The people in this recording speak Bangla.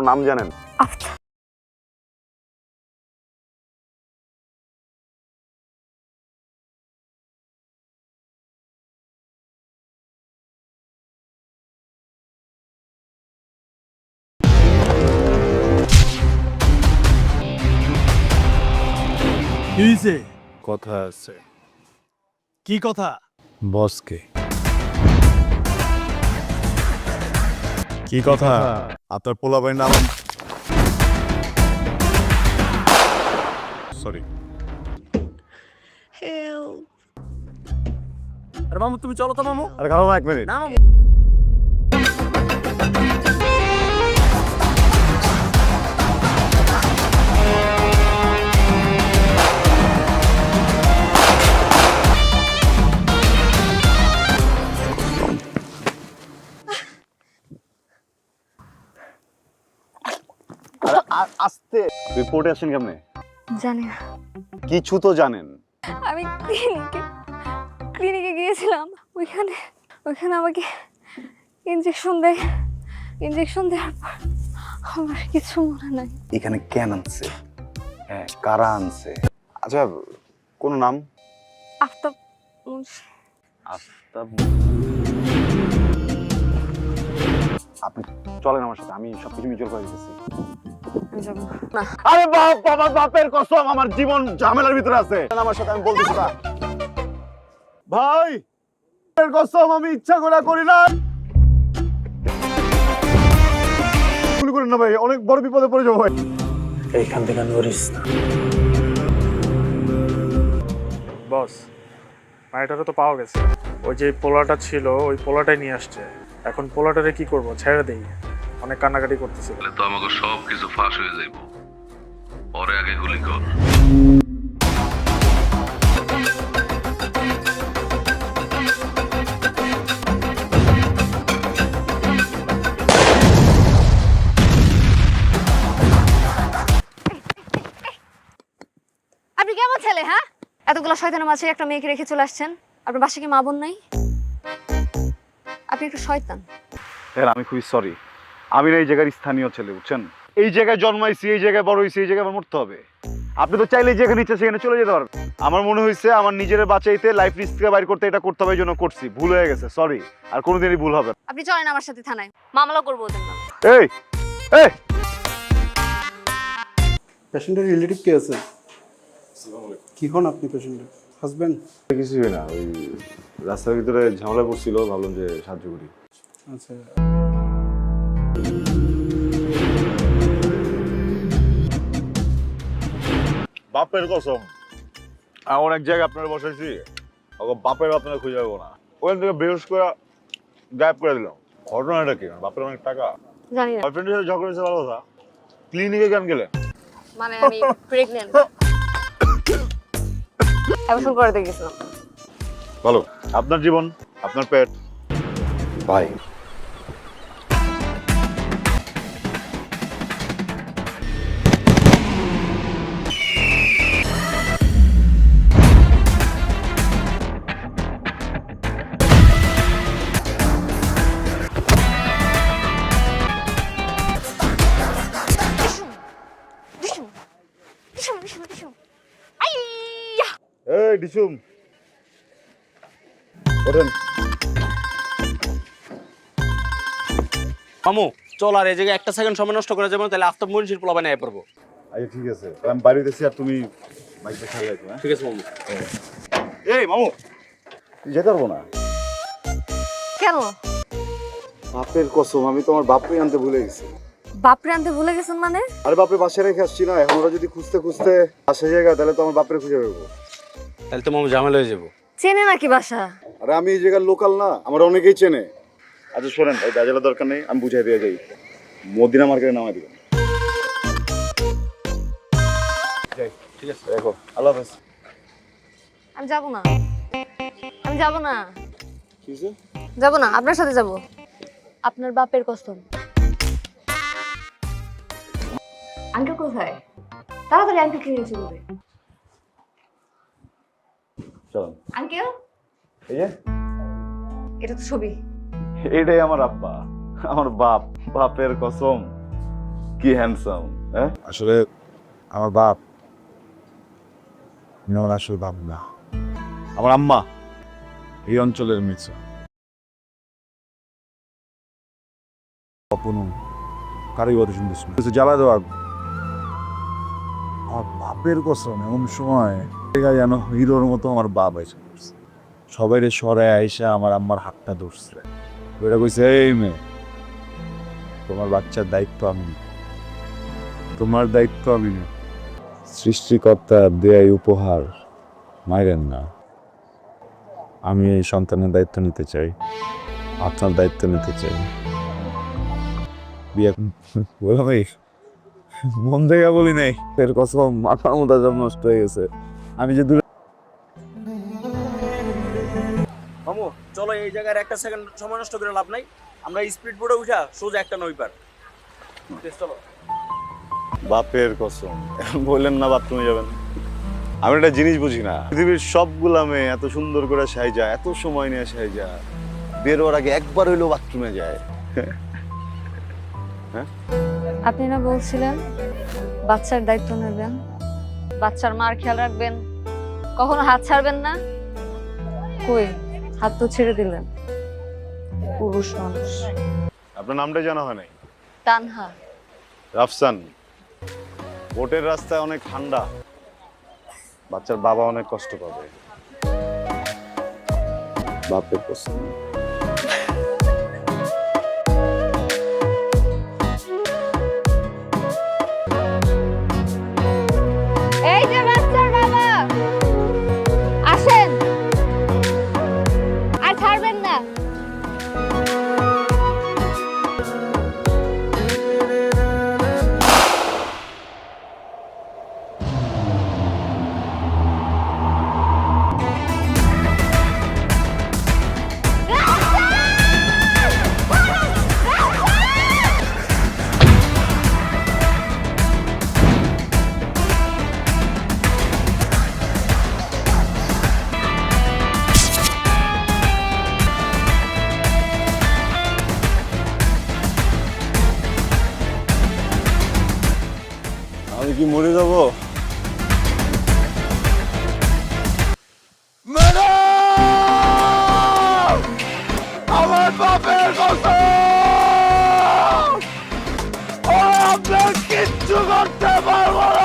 কোনো নাম জানেন? কথা আছে। কি কথা? বসকে। কি কথা? আপনার পোলাবাই নাম সরি আরে মামু তুমি চলো তো মামু। আরে খাব এক মিনিট। না মামু। আ- আস্তে রিপোর্টে আসেন কেমনে? জানি না। কিছু তো জানেন। আমি ক্লিনিকে ক্লিনিকে গিয়েছিলাম। ওইখানে ওইখানে আমাকে ইঞ্জেকশন দেয়। ইঞ্জেকশন দেওয়ার পর আমার কিছু মনে নাই। এখানে কেন আনছে? হ্যাঁ কারা আনছে? আচ্ছা কোন নাম? আফতাব মুন্সি। আফতাব আপনি চলেন আমার সাথে আমি সবকিছু মিউচুয়াল করে দিতেছি। আরে বাপ বাবা বাপের কসম আমার জীবন ঝামেলার ভিতরে আছে। আমার সাথে আমি বলতেছি না। ভাই কসম আমি ইচ্ছা করে করি না। ভুল করেন না ভাই অনেক বড় বিপদে পড়ে যাব ভাই। এইখান থেকে নড়িস না। বস তো পাওয়া গেছে। ওই যে পোলাটা ছিল ওই পোলাটাই নিয়ে আসছে। এখন পোলাটারে কি করব? ছেড়ে দেই। অনেক কান্নাকাটি করতেছিল। তাহলে তো আমাকে সব কিছু ফাঁস হয়ে যাইব। পরে আগে গুলি কর। আপনি কেমন ছেলে হ্যাঁ? এতগুলো শয়তানের মাঝে একটা মেয়েকে রেখে চলে আসছেন। আপনার বাসায় কি মা বোন নাই? আপনি একটা শয়তান। স্যার আমি খুবই সরি আমি না এই জায়গার স্থানীয় ছেলে বুঝছেন? এই জায়গায় জন্মাইছি এই জায়গায় বড় হয়েছি এই জায়গায় আমার মরতে হবে। আপনি তো চাইলে যেখানে ইচ্ছা সেখানে চলে যেতে পারবেন। আমার মনে হয়েছে আমার নিজের বাঁচাইতে লাইফ রিস্ক থেকে বাইর করতে এটা করতে হবে জন্য করছি। ভুল হয়ে গেছে সরি আর কোনোদিনই ভুল হবে না। আপনি চলেন আমার সাথে থানায়। মামলা করব ওদের নামে। এই এই! পেশেন্টের রিলেটিভ কে আছে? কি হন আপনি পেশেন্টের হাজবেন্ড কিছুই না ওই রাস্তার ভিতরে ঝামেলা পড়ছিল ভাবলাম যে সাহায্য করি। আচ্ছা। বাপের কসম এমন এক জায়গায় আপনারা বসাইছি ওকে বাপের আপনারা খুঁজে পাবো না। ওখান থেকে বেহুশ করে গায়েব করে দিলাম। ঘটনাটা কি? বাপের অনেক টাকা। জানি না। বয়ফ্রেন্ডের সাথে ঝগড়া হয়েছে ভালো কথা। ক্লিনিকে কেন গেলেন? মানে আমি করে দিয়ে গেছিলাম ভালো। আপনার জীবন আপনার পেট। ভাই ডিসুম ওঠেন। মামু চল আর এই জায়গায় একটা সেকেন্ড সময় নষ্ট করে যাব তাহলে আফতাব মুন্সির পড়ব। আচ্ছা ঠিক আছে। আমি বাড়ি আর তুমি বাইকটা খেয়াল রাখো হ্যাঁ? ঠিক আছে মামু। এই মামু তুই যেতে পারব না? কেন? বাপের কসম আমি তোমার বাপরে আনতে ভুলে গেছি। বাপরে আনতে ভুলে গেছেন মানে? আরে বাপরে বাসায় রেখে আসছি না এখন ওরা যদি খুঁজতে খুঁজতে আসে জায়গা তাহলে তো আমার বাপরে খুঁজে পাবো তাহলে তো মামু ঝামেলা হয়ে যাব। চেনে নাকি বাসা? আরে আমি এই জায়গার লোকাল না আমার অনেকেই চেনে। আচ্ছা শোনেন ওই গাজালা দরকার নেই আমি বুঝাই দিয়ে যাই। মদিনা মার্কেটে নামাই দিবেন। যাই ঠিক আছে দেখো আল্লাহ হাফেজ। আমি যাব না। আমি যাব না। কি? যাব না আপনার সাথে যাব। আপনার বাপের কসম। আঙ্কেল কোথায়? তাড়াতাড়ি আঙ্কেল কিনে চলবে চলুন। আঙ্কেল? এই যে। এটা তো ছবি। এটাই আমার আব্বা আমার বাপ বাপের কসম। কি হ্যান্ডসাম হ্যাঁ? আসলে আমার বাপ উনি আমার আসলে বাপ না। আমার আম্মা। এই অঞ্চলের মিত্র অপনু কারোই কথা শুনতেছ কিছু জ্বালা দেওয়া আমার বাপের কসম এমন সময় যেন হিরোর মতো আমার বাপ এসে সবাই রে সরায় আইসা আমার আম্মার হাতটা ধরছে। ওইটা কইছে, এই মেয়ে, তোমার বাচ্চার দায়িত্ব আমি। তোমার দায়িত্ব আমি নেব। সৃষ্টিকর্তা দেয় উপহার, মাইরেন না। আমি এই সন্তানের দায়িত্ব নিতে চাই, আপনার দায়িত্ব নিতে চাই। বিয়ে বলো ভাই, মন থেকে বলি নাই। এর কসম, মাথার মতো নষ্ট হয়ে গেছে। আমি যে দূরে মামু চলো এই জায়গার একটা সেকেন্ড সময় নষ্ট করে লাভ নাই। আমরা স্পিড বোর্ডে উঠা সোজা একটা নই পার বেশ, চলো। বাপের কসম বললেন না বাথরুমে যাবেন। আমি একটা জিনিস বুঝি না। পৃথিবীর সবগুলা মেয়ে এত সুন্দর করে সাইজা এত সময় নিয়ে সাইজা। বেরোর আগে একবার হইলেও বাথরুমে যায়। হ্যাঁ? আপনি না বলছিলেন বাচ্চার দায়িত্ব নেবেন বাচ্চার মার খেয়াল রাখবেন। কখনো হাত ছাড়বেন না? কই? হাত তো ছেড়ে দিলেন। পুরুষ মানুষ। আপনার নামটা জানা হয় নাই? তানহা। রাফসান বোটের রাস্তায় অনেক ঠান্ডা। বাচ্চার বাবা অনেক কষ্ট পাবে। বাপের কসম কি মরে যাব? আমার বাপের কিচ্ছু করতে পারব